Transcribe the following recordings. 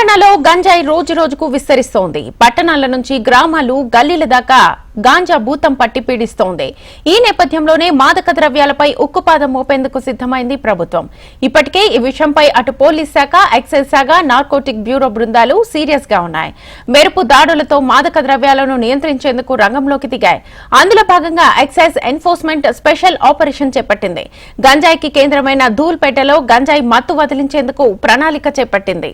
తెలంగాణలో గంజాయి రోజు రోజుకు విస్తరిస్తోంది. పట్టణాల నుంచి గ్రామాలు గల్లీల దాకా గాంజా భూతం పట్టి పీడిస్తోంది. ఈ నేపథ్యంలోనే మాదక ద్రవ్యాలపై ఉక్కుపాదం మోపేందుకు సిద్దమైంది ప్రభుత్వం. ఇప్పటికే ఈ విషయంపై అటు పోలీస్ శాఖ ఎక్సైజ్ శాఖ నార్కోటిక్ బ్యూరో బృందాలు సీరియస్గా ఉన్నాయి. మెరుపు దాడులతో మాదక ద్రవ్యాలను నియంత్రించేందుకు రంగంలోకి దిగాయి. అందులో భాగంగా ఎక్సైజ్ ఎన్ఫోర్స్మెంట్ స్పెషల్ ఆపరేషన్ చేపట్టింది. గంజాయికి కేంద్రమైన ధూల్పేటలో గంజాయి మత్తు వదిలించేందుకు ప్రణాళిక చేపట్టింది.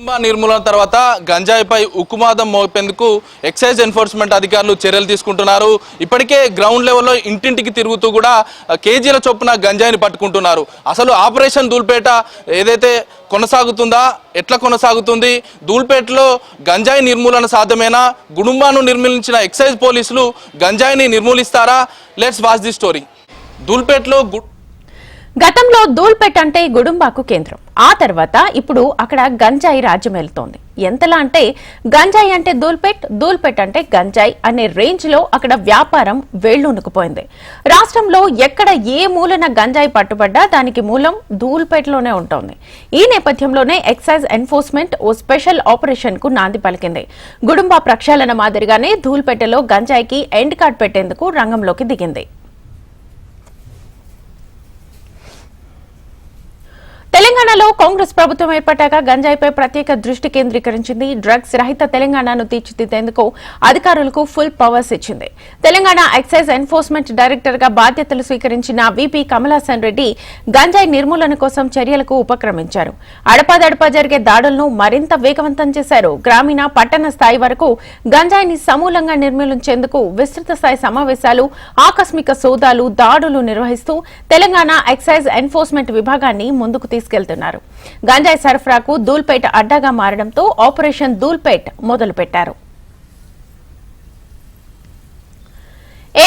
కుటుంబ నిర్మూలన తర్వాత గంజాయిపై ఉక్కుమాదం మోపేందుకు ఎక్సైజ్ ఎన్ఫోర్స్మెంట్ అధికారులు చర్యలు తీసుకుంటున్నారు. ఇప్పటికే గ్రౌండ్ లెవెల్లో ఇంటింటికి తిరుగుతూ కూడా కేజీల చొప్పున గంజాయిని పట్టుకుంటున్నారు. అసలు ఆపరేషన్ దూల్పేట ఏదైతే కొనసాగుతుందా ఎట్లా కొనసాగుతుంది? దూల్పేటలో గంజాయి నిర్మూలన సాధ్యమేనా? గుడుంబాను నిర్మూలించిన ఎక్సైజ్ పోలీసులు గంజాయిని నిర్మూలిస్తారా? Let's watch the story. దూల్పేటలో గుడ్ గతంలో ధూల్పేట్ అంటే గుడుంబాకు కేంద్రం. ఆ తర్వాత ఇప్పుడు అక్కడ గంజాయి రాజ్యమేలుతోంది ఎంతలా అంటే గంజాయి అంటే దూల్పెట్ దూల్పెట్ అంటే గంజాయి అనే రేంజ్లో అక్కడ వ్యాపారం వేళ్ళునుకుపోయింది రాష్ట్రంలో ఎక్కడ ఏ మూలన గంజాయి పట్టుబడ్డా దానికి మూలం ధూల్పేటలోనే ఉంటోంది. ఈ నేపథ్యంలోనే ఎక్సైజ్ ఎన్ఫోర్స్మెంట్ ఓ స్పెషల్ ఆపరేషన్కు నాంది పలికింది. గుడుంబా ప్రక్షాళన మాదిరిగానే ధూల్పేటలో గంజాయికి ఎండ్ కార్డ్ పెట్టేందుకు రంగంలోకి దిగింది. తెలంగాణలో కాంగ్రెస్ ప్రభుత్వం ఏర్పడ్డాక గంజాయిపై ప్రత్యేక దృష్టి కేంద్రీకరించింది. డ్రగ్స్ రహిత తెలంగాణను తీర్చిదిద్దేందుకు అధికారులకు ఫుల్ పవర్స్ ఇచ్చింది. తెలంగాణ ఎక్సైజ్ ఎన్ఫోర్స్మెంట్ డైరెక్టర్గా బాధ్యతలు స్వీకరించిన విపి కమలాసన్ రెడ్డి గంజాయి నిర్మూలన కోసం చర్యలకు ఉపక్రమించారు. అడపాదడపా జరిగే దాడులను మరింత వేగవంతం చేశారు. గ్రామీణ పట్టణ స్థాయి వరకు గంజాయిని సమూలంగా నిర్మూలించేందుకు విస్తృత స్థాయి సమావేశాలు ఆకస్మిక సోదాలు దాడులు నిర్వహిస్తూ తెలంగాణ ఎక్సైజ్ ఎన్ఫోర్స్మెంట్ విభాగాన్ని ముందుకు తీసుకెళ్తారు. తీసుకెళ్తున్నారు గంజాయి సరఫరాకు దూల్పేట అడ్డాగా మారడంతో ఆపరేషన్ దూల్పేట్ మొదలుపెట్టారు.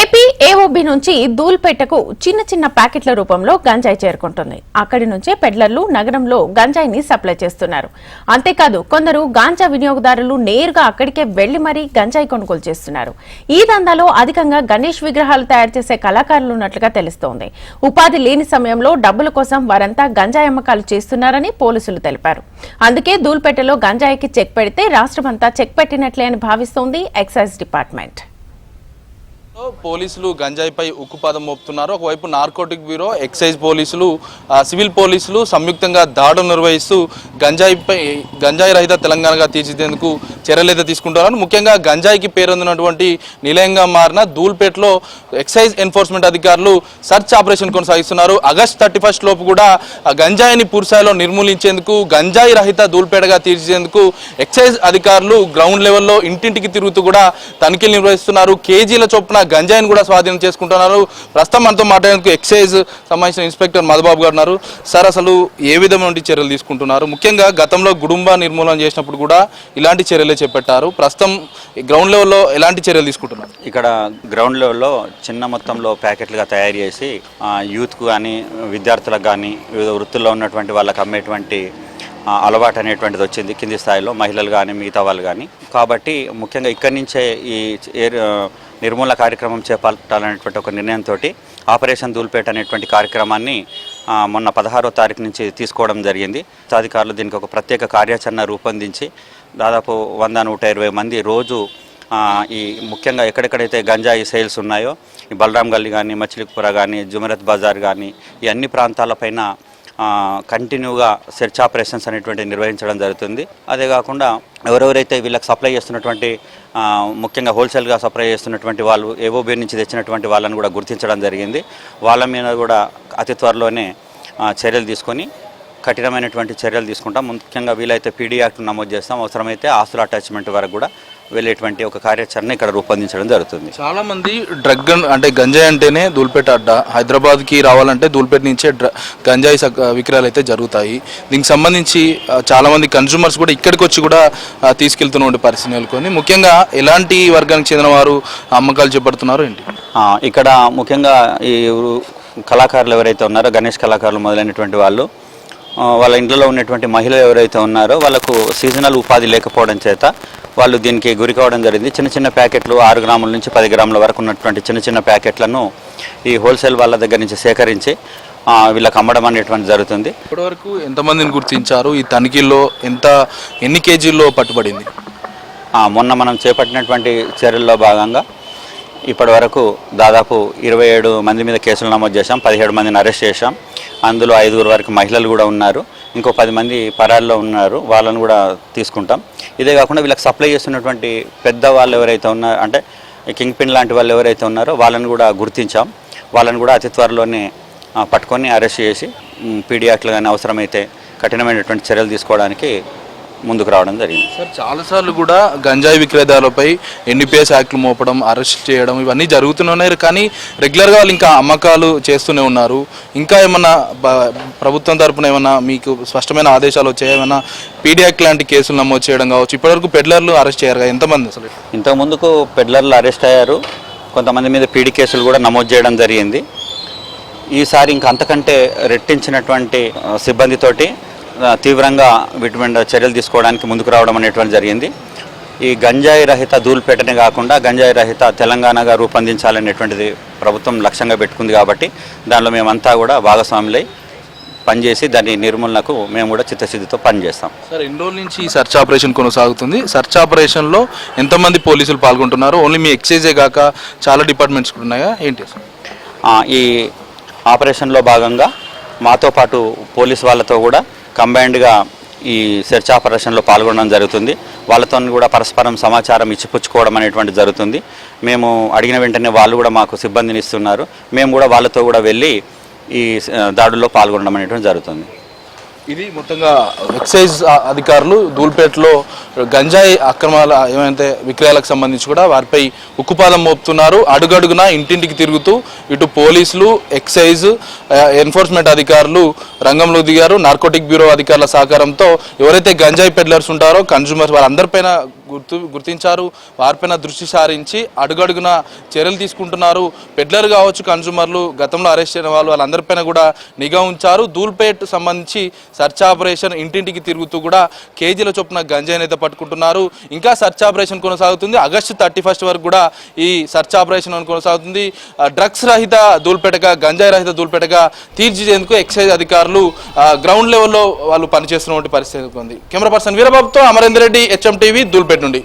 ఏపీ ఏఓబి నుంచి దూల్పేటకు చిన్న చిన్న ప్యాకెట్ల రూపంలో గంజాయి చేరుకుంటుంది. అక్కడి నుంచే పెడ్లర్లు నగరంలో గంజాయిని సప్లై చేస్తున్నారు. అంతేకాదు కొందరు గాంజా వినియోగదారులు నేరుగా అక్కడికే వెళ్ళి మరీ గంజాయి కొనుగోలు చేస్తున్నారు. ఈ దందాలో అధికంగా గణేష్ విగ్రహాలు తయారు చేసే కళాకారులు ఉన్నట్లుగా తెలుస్తోంది. ఉపాధి లేని సమయంలో డబ్బుల కోసం వారంతా గంజాయి అమ్మకాలు చేస్తున్నారని పోలీసులు తెలిపారు. అందుకే దూల్పేటలో గంజాయికి చెక్ పెడితే రాష్ట్రమంతా చెక్ పెట్టినట్లే అని భావిస్తోంది ఎక్సైజ్ డిపార్ట్మెంట్. పోలీసులు గంజాయిపై ఉక్కుపాదం మోపుతున్నారు. ఒకవైపు నార్కోటిక్ బ్యూరో ఎక్సైజ్ పోలీసులు సివిల్ పోలీసులు సంయుక్తంగా దాడులు నిర్వహిస్తూ గంజాయిపై గంజాయి రహిత తెలంగాణగా తీర్చిదేందుకు చర్యలైతే తీసుకుంటున్నారు ముఖ్యంగా గంజాయికి పేరొందినటువంటి నిలయంగా మారిన దూల్పేటలో ఎక్సైజ్ ఎన్ఫోర్స్మెంట్ అధికారులు సర్చ్ ఆపరేషన్ కొనసాగిస్తున్నారు. ఆగస్ట్ థర్టీ ఫస్ట్ లోపు కూడా ఆ గంజాయిని పూర్సాయిలో నిర్మూలించేందుకు గంజాయి రహిత దూల్పేటగా తీర్చేందుకు ఎక్సైజ్ అధికారులు గ్రౌండ్ లెవెల్లో ఇంటింటికి తిరుగుతూ కూడా తనిఖీలు నిర్వహిస్తున్నారు. కేజీల చొప్పున గంజాయిని కూడా స్వాధీనం చేసుకుంటున్నారు. ప్రస్తుతం మనతో మాట్లాడేందుకు ఎక్సైజ్ సంబంధించిన ఇన్స్పెక్టర్ మధుబాబు గారు ఉన్నారు. సార్ అసలు ఏ విధమైన చర్యలు తీసుకుంటున్నారు? ముఖ్యంగా గతంలో గుడుంబ నిర్మూలన చేసినప్పుడు కూడా ఇలాంటి చర్యలే చేపట్టారు. ప్రస్తుతం గ్రౌండ్ లెవెల్లో ఎలాంటి చర్యలు తీసుకుంటున్నారు? ఇక్కడ గ్రౌండ్ లెవెల్లో చిన్న మొత్తంలో ప్యాకెట్లుగా తయారు చేసి యూత్కు కానీ విద్యార్థులకు కానీ వివిధ వృత్తుల్లో ఉన్నటువంటి వాళ్ళకి అమ్మేటువంటి అలవాటు అనేటువంటిది వచ్చింది కింది స్థాయిలో. మహిళలు కానీ మిగతా వాళ్ళు కానీ కాబట్టి ముఖ్యంగా ఇక్కడి నుంచే ఈ నిర్మూలన కార్యక్రమం చేపట్టాలనేటువంటి ఒక నిర్ణయంతో ఆపరేషన్ దూల్పేట అనేటువంటి కార్యక్రమాన్ని మొన్న పదహారో తారీఖు నుంచి తీసుకోవడం జరిగింది. అధికారులు దీనికి ఒక ప్రత్యేక కార్యాచరణ రూపొందించి దాదాపు వంద నూట ఇరవై మంది రోజు ఈ ముఖ్యంగా ఎక్కడెక్కడైతే గంజాయి సేల్స్ ఉన్నాయో ఈ బలరాం గల్లీ కానీ మచిలీపుర కానీ జుమరత్ బజార్ కానీ ఈ అన్ని ప్రాంతాలపైన కంటిన్యూగా సెర్చ్ ఆపరేషన్స్ అనేటువంటి నిర్వహించడం జరుగుతుంది. అదే కాకుండా ఎవరెవరైతే వీళ్ళకి సప్లై చేస్తున్నటువంటి ముఖ్యంగా హోల్సేల్గా సప్లై చేస్తున్నటువంటి వాళ్ళు ఏవోబీ నుంచి తెచ్చినటువంటి వాళ్ళని కూడా గుర్తించడం జరిగింది. వాళ్ళ మీద కూడా అతి త్వరలోనే చర్యలు తీసుకొని కఠినమైనటువంటి చర్యలు తీసుకుంటాం. ముఖ్యంగా వీలైతే పీడీ యాక్ట్ నమోదు చేస్తాం. అవసరమైతే ఆస్తుల అటాచ్మెంట్ వరకు కూడా వెళ్ళేటువంటి ఒక కార్యాచరణ ఇక్కడ రూపొందించడం జరుగుతుంది. చాలా మంది డ్రగ్ అంటే గంజాయి అంటేనే దూల్పేట అడ్డ. హైదరాబాద్కి రావాలంటే దూల్పేట నుంచే డ్ర గంజాయి విక్రయాలు అయితే జరుగుతాయి. దీనికి సంబంధించి చాలా మంది కన్జ్యూమర్స్ కూడా ఇక్కడికి వచ్చి కూడా తీసుకెళ్తున్న పరిస్థితి నెలకొని ముఖ్యంగా ఎలాంటి వర్గానికి చెందిన వారు అమ్మకాలు చేపడుతున్నారు ఏంటి? ఇక్కడ ముఖ్యంగా ఈ కళాకారులు ఎవరైతే ఉన్నారో గణేష్ కళాకారులు మొదలైనటువంటి వాళ్ళు వాళ్ళ ఇంట్లో ఉన్నటువంటి మహిళలు ఎవరైతే ఉన్నారో వాళ్ళకు సీజనల్ ఉపాధి లేకపోవడం చేత వాళ్ళు దీనికి గురి కావడం జరిగింది. చిన్న చిన్న ప్యాకెట్లు ఆరు గ్రాముల నుంచి పది గ్రాముల వరకు ఉన్నటువంటి చిన్న చిన్న ప్యాకెట్లను ఈ హోల్సేల్ వాళ్ళ దగ్గర నుంచి సేకరించి వీళ్ళకి అమ్మడం అనేటువంటి జరుగుతుంది. ఇప్పటివరకు ఎంతమందిని గుర్తించారు? ఈ తనిఖీల్లో ఎంత ఎన్ని కేజీల్లో పట్టుబడింది? మొన్న మనం చేపట్టినటువంటి చర్యల్లో భాగంగా ఇప్పటి వరకు దాదాపు ఇరవై ఏడు మంది మీద కేసులు నమోదు చేశాం పదిహేడు మందిని అరెస్ట్ చేశాం. అందులో ఐదుగురు వరకు మహిళలు కూడా ఉన్నారు. ఇంకో పది మంది పరాల్లో ఉన్నారు. వాళ్ళని కూడా తీసుకుంటాం. ఇదే కాకుండా వీళ్ళకి సప్లై చేస్తున్నటువంటి పెద్ద వాళ్ళు ఎవరైతే ఉన్నారో అంటే కింగ్ పిన్ లాంటి వాళ్ళు ఎవరైతే ఉన్నారో వాళ్ళని కూడా గుర్తించాం. వాళ్ళని కూడా అతి త్వరలోనే పట్టుకొని అరెస్ట్ చేసి పీడియాట్లు కానీ అవసరమైతే కఠినమైనటువంటి చర్యలు తీసుకోవడానికి ముందుకు రావడం జరిగింది. సార్ చాలాసార్లు కూడా గంజాయి విక్రేతాలపై ఎన్నిపిఎస్ యాక్ట్లు మోపడం అరెస్ట్ చేయడం ఇవన్నీ జరుగుతూనే ఉన్నాయి. కానీ రెగ్యులర్గా వాళ్ళు ఇంకా అమ్మకాలు చేస్తూనే ఉన్నారు. ఇంకా ఏమన్నా ప్రభుత్వం తరపున ఏమన్నా మీకు స్పష్టమైన ఆదేశాలు వచ్చాయి? ఏమన్నా పీడీ యాక్ట్ లాంటి కేసులు నమోదు చేయడం కావచ్చు. ఇప్పటివరకు పెడ్లర్లు అరెస్ట్ చేయరు కదా? ఎంతమంది అసలు? ఇంతకు ముందుకు పెడ్లర్లు అరెస్ట్ అయ్యారు. కొంతమంది మీద పీడీ కేసులు కూడా నమోదు చేయడం జరిగింది. ఈసారి ఇంకా అంతకంటే రెట్టించినటువంటి సిబ్బందితోటి తీవ్రంగా వీటి మీద చర్యలు తీసుకోవడానికి ముందుకు రావడం అనేటువంటి జరిగింది. ఈ గంజాయి రహిత ధూళిపేటనే కాకుండా గంజాయి రహిత తెలంగాణగా రూపొందించాలనేటువంటిది ప్రభుత్వం లక్ష్యంగా పెట్టుకుంది కాబట్టి దానిలో మేమంతా కూడా భాగస్వాములై పనిచేసి దాని నిర్మూలనకు మేము కూడా చిత్తశుద్ధితో పనిచేస్తాం. సార్ ఎన్ని రోజుల నుంచి ఈ సర్చ్ ఆపరేషన్ కొనసాగుతుంది? సర్చ్ ఆపరేషన్లో ఎంతమంది పోలీసులు పాల్గొంటున్నారు? ఓన్లీ మీ ఎక్సైజే కాక చాలా డిపార్ట్మెంట్స్ కూడా ఉన్నాయా? ఏంటి ఈ ఆపరేషన్లో భాగంగా మాతో పాటు పోలీస్ వాళ్ళతో కూడా కంబైన్డ్గా ఈ సెర్చ్ ఆపరేషన్లో పాల్గొనడం జరుగుతుంది. వాళ్ళతో కూడా పరస్పరం సమాచారం ఇచ్చిపుచ్చుకోవడం అనేటువంటి జరుగుతుంది. మేము అడిగిన వెంటనే వాళ్ళు కూడా మాకు సిబ్బందిని ఇస్తున్నారు. మేము కూడా వాళ్ళతో కూడా వెళ్ళి ఈ దాడుల్లో పాల్గొనడం అనేటువంటి జరుగుతుంది. ఇది మొత్తంగా ఎక్సైజ్ అధికారులు ధూల్పేటలో గంజాయి అక్రమాల ఏమైతే విక్రయాలకు సంబంధించి కూడా వారిపై ఉక్కుపాదం మోపుతున్నారు. అడుగడుగున ఇంటింటికి తిరుగుతూ ఇటు పోలీసులు ఎక్సైజ్ ఎన్ఫోర్స్మెంట్ అధికారులు రంగంలో దిగారు. నార్కోటిక్ బ్యూరో అధికారుల సహకారంతో ఎవరైతే గంజాయి పెడ్లర్స్ ఉంటారో కన్జ్యూమర్స్ వాళ్ళందరిపైన గుర్తు గుర్తించారు. వారిపైన దృష్టి సారించి అడుగడుగున చర్యలు తీసుకుంటున్నారు. పెడ్లర్ కావచ్చు కన్జ్యూమర్లు గతంలో అరెస్ట్ అయిన వాళ్ళు వాళ్ళందరిపైన కూడా నిఘా ఉంచారు. దూల్పేట్ సంబంధించి సర్చ్ ఆపరేషన్ ఇంటింటికి తిరుగుతూ కూడా కేజీల చొప్పున గంజాయిని అయితే పట్టుకుంటున్నారు. ఇంకా సర్చ్ ఆపరేషన్ కొనసాగుతుంది. ఆగస్టు థర్టీ ఫస్ట్ వరకు కూడా ఈ సర్చ్ ఆపరేషన్ అని కొనసాగుతుంది డ్రగ్స్ రహిత దూల్పేటగా గంజాయి రహిత ధూల్పేటగా తీర్చిదేందుకు ఎక్సైజ్ అధికారులు గ్రౌండ్ లెవెల్లో వాళ్ళు పనిచేస్తున్నటువంటి పరిస్థితి ఉంది? కెమెరా పర్సన్ వీరబాబుతో అమరేందర్ రెడ్డి హెచ్ఎం టీవీ ధూల్పేట నుండి.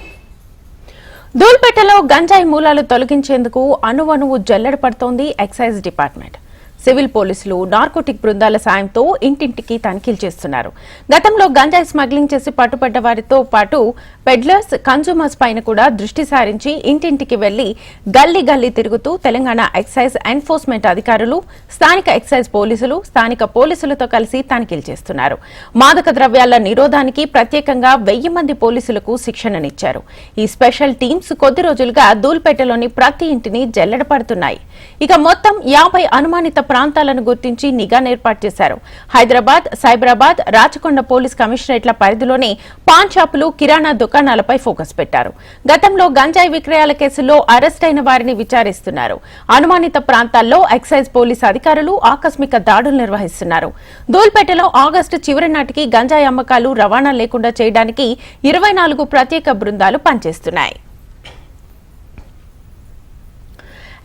దూల్పేటలో గంజాయి మూలాలు తొలగించేందుకు అణువణువు జల్లెడ పడుతోంది ఎక్సైజ్ డిపార్ట్మెంట్. సివిల్ పోలీసులు నార్కోటిక్ బృందాల సాయంతో ఇంటింటికి తనిఖీలు చేస్తున్నారు. గతంలో గంజాయి స్మగ్లింగ్ చేసి పట్టుబడ్డ వారితో పాటు పెడ్లర్స్ కన్సూమర్స్ పైన కూడా దృష్టి సారించి ఇంటింటికి వెళ్ళి గల్లీ గల్లీ తిరుగుతూ తెలంగాణ ఎక్సైజ్ ఎన్ఫోర్స్మెంట్ అధికారులు స్థానిక ఎక్సైజ్ పోలీసులు స్థానిక పోలీసులతో కలిసి తనిఖీలు చేస్తున్నారు. మాదక ద్రవ్యాల నిరోధానికి ప్రత్యేకంగా వెయ్యి మంది పోలీసులకు శిక్షణనిచ్చారు. ఈ స్పెషల్ టీమ్స్ కొద్ది రోజులుగా దూల్పేటలోని ప్రతి ఇంటిని జల్లెడ పడుతున్నాయి. ఇక మొత్తం యాభై అనుమానిత ప్రాంతాలను గుర్తించి నిఘా ఏర్పాటు చేశారు. హైదరాబాద్ సైబరాబాద్ రాచకొండ పోలీస్ కమిషనరేట్ల పరిధిలోని పాన్ షాపులు కిరాణా దుకాణాలపై ఫోకస్ పెట్టారు. గతంలో గంజాయి విక్రయాల కేసుల్లో అరెస్ట్ అయిన వారిని విచారిస్తున్నారు. అనుమానిత ప్రాంతాల్లో ఎక్సైజ్ పోలీస్ అధికారులు ఆకస్మిక దాడులు నిర్వహిస్తున్నారు. దూల్పేటలో ఆగస్టు చివరి నాటికి గంజాయి అమ్మకాలు రవాణా లేకుండా చేయడానికి ఇరవై నాలుగు ప్రత్యేక బృందాలు పనిచేస్తున్నాయి.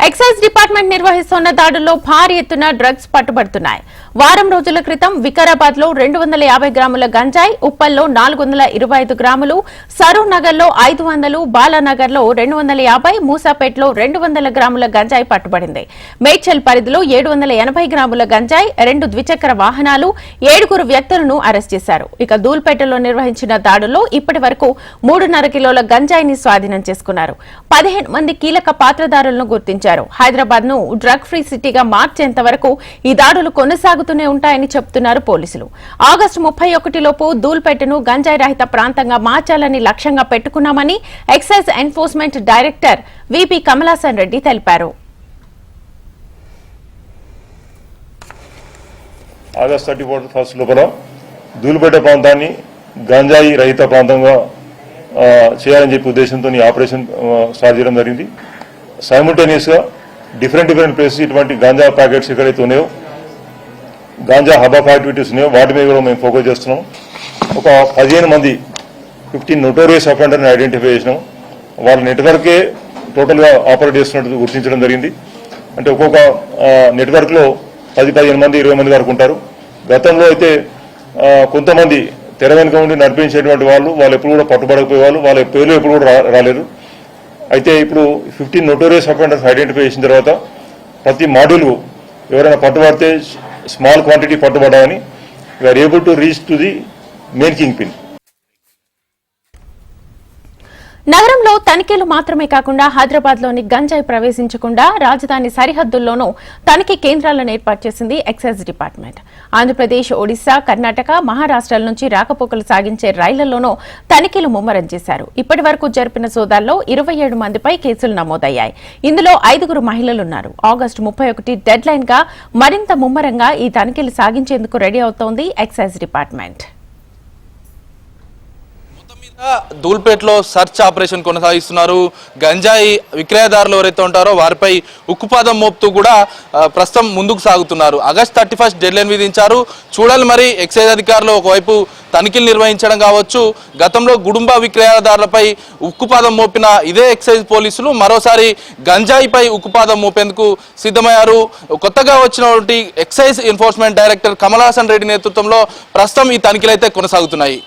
ఎక్సైజ్ డిపార్ట్మెంట్ నిర్వహిస్తున్న దాడుల్లో భారీ ఎత్తున డ్రగ్స్ పట్టుబడుతున్నాయి. వారం రోజుల క్రితం వికారాబాద్లో రెండు వందల యాభై గ్రాముల గంజాయి ఉప్పల్లో నాలుగు వందల ఇరవై ఐదు గ్రాములు సరూర్ నగర్లో ఐదు వందలు బాలానగర్లో రెండు వందల యాభై మూసాపేటలో రెండు వందల గ్రాముల గంజాయి పట్టుబడింది. మేడ్చల్ పరిధిలో ఏడు వందల ఎనభై గ్రాముల గంజాయి రెండు ద్విచక్ర వాహనాలు ఏడుగురు వ్యక్తులను అరెస్ట్ చేశారు. ఇక దూల్పేటలో నిర్వహించిన దాడుల్లో ఇప్పటి వరకు మూడున్నర కిలోల గంజాయిని స్వాధీనం చేసుకున్నారు. పదిహేను మంది కీలక పాత్రదారులను గుర్తించారు. చేశారు. హైదరాబాద్ను డ్రగ్ ఫ్రీ సిటీగా మార్చేంత వరకు ఈ దాడులు కొనసాగుతూనే ఉంటాయని చెబుతున్నారు పోలీసులు. ఆగస్టు ముప్పై ఒకటిలోపు దూల్పేటను గంజాయి రహిత ప్రాంతంగా మార్చాలని లక్ష్యంగా పెట్టుకున్నామని excise enforcement director VP Kamalasan Reddy తెలిపారు. ఆగస్ట్ థర్టీ ఫోర్త్ ఫస్ట్ లోపల దూలుపేట ప్రాంతాన్ని గంజాయి రహిత ప్రాంతంగా చేయాలని చెప్పి ఉద్దేశంతో ఈ ఆపరేషన్ స్టార్ట్ చేయడం జరిగింది. సైముల్టేనియస్గా డిఫరెంట్ డిఫరెంట్ ప్లేసెస్ ఇటువంటి గాంజా ప్యాకెట్స్ ఎక్కడైతే ఉన్నాయో గాంజా హబ్ ఆఫ్ యాక్టివిటీస్ ఉన్నాయో వాటి మీద కూడా మేము ఫోకస్ చేస్తున్నాం. ఒక పదిహేను మంది ఫిఫ్టీన్ నోటోరియస్ అఫెండర్ని ఐడెంటిఫై చేసినాం. వాళ్ళ నెట్వర్కే టోటల్గా ఆపరేట్ చేస్తున్నట్టు గుర్తించడం జరిగింది. అంటే ఒక్కొక్క నెట్వర్క్లో పది పదిహేను మంది ఇరవై మంది వరకు ఉంటారు. గతంలో అయితే కొంతమంది తెర వెనుక ఉండి నడిపించేటువంటి వాళ్ళు వాళ్ళు ఎప్పుడు కూడా పట్టుబడకపోయేవాళ్ళు వాళ్ళ పేర్లు ఎప్పుడు కూడా రా- రాలేదు. అయితే ఇప్పుడు ఫిఫ్టీన్ నోటోరియస్ అఫెండర్స్ ఐడెంటిఫై చేసిన తర్వాత ప్రతి మాడ్యూల్ ఎవరైనా పట్టుబడితే small quantity పట్టుబడమని we're able to reach to the main kingpin నగరంలో తనిఖీలు మాత్రమే కాకుండా హైదరాబాద్లోని గంజాయి ప్రవేశించకుండా రాజధాని సరిహద్దుల్లోనూ తనిఖీ కేంద్రాలను ఏర్పాటు చేసింది ఎక్సైజ్ డిపార్ట్మెంట్. ఆంధ్రప్రదేశ్ ఒడిశా కర్ణాటక మహారాష్ట్రాల నుంచి రాకపోకలు సాగించే రైళ్ళలోనూ తనిఖీలు ముమ్మరం చేశారు. ఇప్పటి వరకు జరిపిన సోదాల్లో ఇరవై ఏడు మందిపై కేసులు నమోదయ్యాయి. ఇందులో ఐదుగురు మహిళలున్నారు. ఆగస్టు ముప్పై ఒకటి డెడ్ లైన్గా మరింత ముమ్మరంగా ఈ తనిఖీలు సాగించేందుకు రెడీ అవుతోంది ఎక్సైజ్ డిపార్ట్మెంట్. ధూల్పేటలో సర్చ్ ఆపరేషన్ కొనసాగిస్తున్నారు. గంజాయి విక్రయదారులు ఎవరైతే ఉంటారో వారిపై ఉక్కుపాదం మోపుతూ కూడా ప్రస్తుతం ముందుకు సాగుతున్నారు. ఆగస్ట్ థర్టీ ఫస్ట్ డెడ్లైన్ విధించారు. చూడాలి మరి ఎక్సైజ్ అధికారులు ఒకవైపు తనిఖీలు నిర్వహించడం కావచ్చు. గతంలో గుడుంబ విక్రయదారులపై ఉక్కుపాదం మోపిన ఇదే ఎక్సైజ్ పోలీసులు మరోసారి గంజాయిపై ఉక్కుపాదం మోపేందుకు సిద్ధమయ్యారు. కొత్తగా వచ్చినటువంటి excise enforcement director Kamal Haasan Reddy నేతృత్వంలో ప్రస్తుతం ఈ తనిఖీలు అయితే కొనసాగుతున్నాయి.